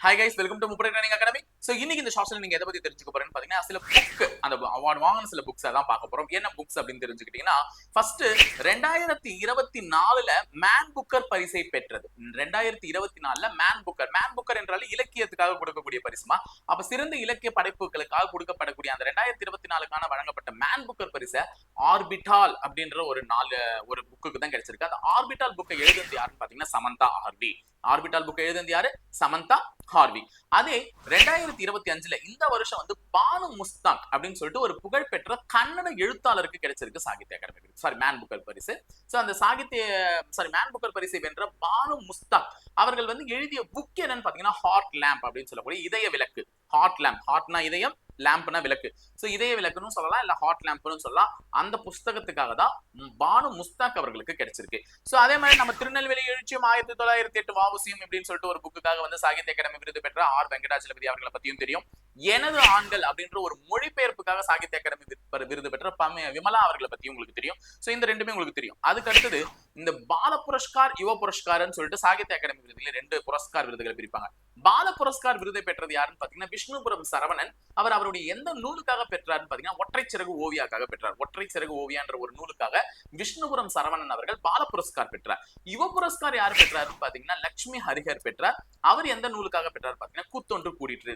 Hi guys welcome to Muppadai training academy so இன்னைக்கு இந்த ஷார்ட்ஸ்ல நீங்க எதை பத்தி தெரிஞ்சுக்க போறேன்னு பாத்தீங்கன்னா சில புக் அந்த அவார்டு வாங்கின சில புக்ஸ் தான் பார்க்க போறோம். என்ன புக்ஸ் அப்படின்னு தெரிஞ்சுக்கிட்டீங்கன்னா ஃபர்ஸ்ட் ரெண்டாயிரத்தி இருபத்தி நாலுல மேன் புக்கர் பரிசை பெற்றது. ரெண்டாயிரத்தி இருபத்தி நாலுல மேன் புக்கர் மேன் புக்கர் என்றாலும் இலக்கியத்துக்காக கொடுக்கக்கூடிய பரிசுமா? அப்ப சிறந்த இலக்கிய படைப்புகளுக்காக கொடுக்கப்படக்கூடிய அந்த ரெண்டாயிரத்தி இருபத்தி நாலுக்கான வழங்கப்பட்ட மேன் புக்கர் பரிசை ஆர்பிட்டால் அப்படின்ற ஒரு நாலு ஒரு புக்குக்கு தான் கிடைச்சிருக்கு. அந்த ஆர்பிட்டால் புக்கை எழுதுறது யாருன்னு பாத்தீங்கன்னா சமந்தா ஆர்பி ஆர்பிட்டால் புக் எழுதுனது யாரு? Samantha Harvey. அதே ரெண்டாயிரத்தி இருபத்தி அஞ்சுல இந்த வருஷம் வந்து பானு முஸ்தாக் அப்படின்னு சொல்லிட்டு ஒரு புகழ்பெற்ற கன்னட எழுத்தாளருக்கு கிடைச்சிருக்கு Sahitya Akademi sorry man booker பரிசு. ஸோ அந்த சாகித்ய சாரி மேன் புக்கர் பரிசை வென்ற பானு முஸ்தாக் அவர்கள் வந்து எழுதிய புக் என்னன்னு பாத்தீங்கன்னா ஹார்ட் லேம்ப் அப்படின்னு சொல்லக்கூடிய இதய விளக்கு. ஹார்ட் லேம்ப் ஹார்ட்னா இதயம் லேம்ப்னா விளக்கு. ஸோ இதய விளக்குன்னு சொல்லலாம் இல்ல ஹாட் லேம்ப்னு சொல்லலாம். அந்த புஸ்தகத்துக்காக தான் பானு முஸ்தாக் அவர்களுக்கு கிடைச்சிருக்கு. சோ அதே மாதிரி நம்ம திருநெல்வேலி எழுச்சியும் ஆயிரத்தி தொள்ளாயிரத்தி எட்டு வாவசியம் அப்படின்னு சொல்லிட்டு ஒரு புக்குக்காக வந்து சாகித்ய அகாடமி விருது பெற்ற ஆர் வெங்கடாச்சலபதி அவர்களை பத்தியும் தெரியும். எனது ஆண்கள் அப்படின்ற ஒரு மொழிபெயர்ப்புக்காக சாகித்ய அகாடமி விருது பெற்ற பம- விமலா அவர்களை பத்தி உங்களுக்கு தெரியும். சோ இந்த ரெண்டுமே உங்களுக்கு தெரியும். அதுக்கு அடுத்தது இந்த பால புரஸ்கார் யுவ புரஸ்கார்னு சொல்லிட்டு சாகித்ய அகாடமி விருதுல ரெண்டு புரஸ்கார் விருதுகளை பிரிப்பாங்க. பால புரஸ்கார் விருதை பெற்றது யாருன்னு பாத்தீங்கன்னா விஷ்ணுபுரம் சரவணன். அவர் அவருடைய எந்த நூலுக்காக பெற்றாருன்னு பாத்தீங்கன்னா ஒற்றை சிறகு ஓவியாக்காக பெற்றார். ஒற்றை சிறகு ஓவியான்ற ஒரு நூலுக்காக விஷ்ணுபுரம் சரவணன் அவர்கள் பால புரஸ்கார் பெற்றார். யுவ புரஸ்கார் யார் பெற்றாருன்னு பாத்தீங்கன்னா லட்சுமி ஹரிஹர் பெற்றார். அவர் எந்த நூலுக்காக பெற்றார் பாத்தீங்கன்னா கூத்தொன்று கூடிட்டு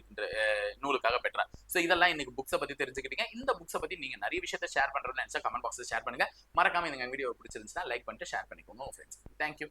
நூலுக்காக பெற்றார். சோ இதெல்லாம் இன்னைக்கு புக்ஸை பத்தி தெரிஞ்சுக்கிட்டீங்க. இந்த புக்ஸை பத்தி நீங்க நிறைய விஷயத்த ஷேர் பண்றதுன்னு நினைச்சா கமெண்ட் பாக்ஸ்ல ஷேர் பண்ணுங்க. மறக்காம இந்த வீடியோ பிடிச்சிருந்துச்சுன்னா லைக் பண்ணிட்டு ஷேர் பண்ணிக்கோங்க ஃப்ரெண்ட்ஸ் தேங்க்யூ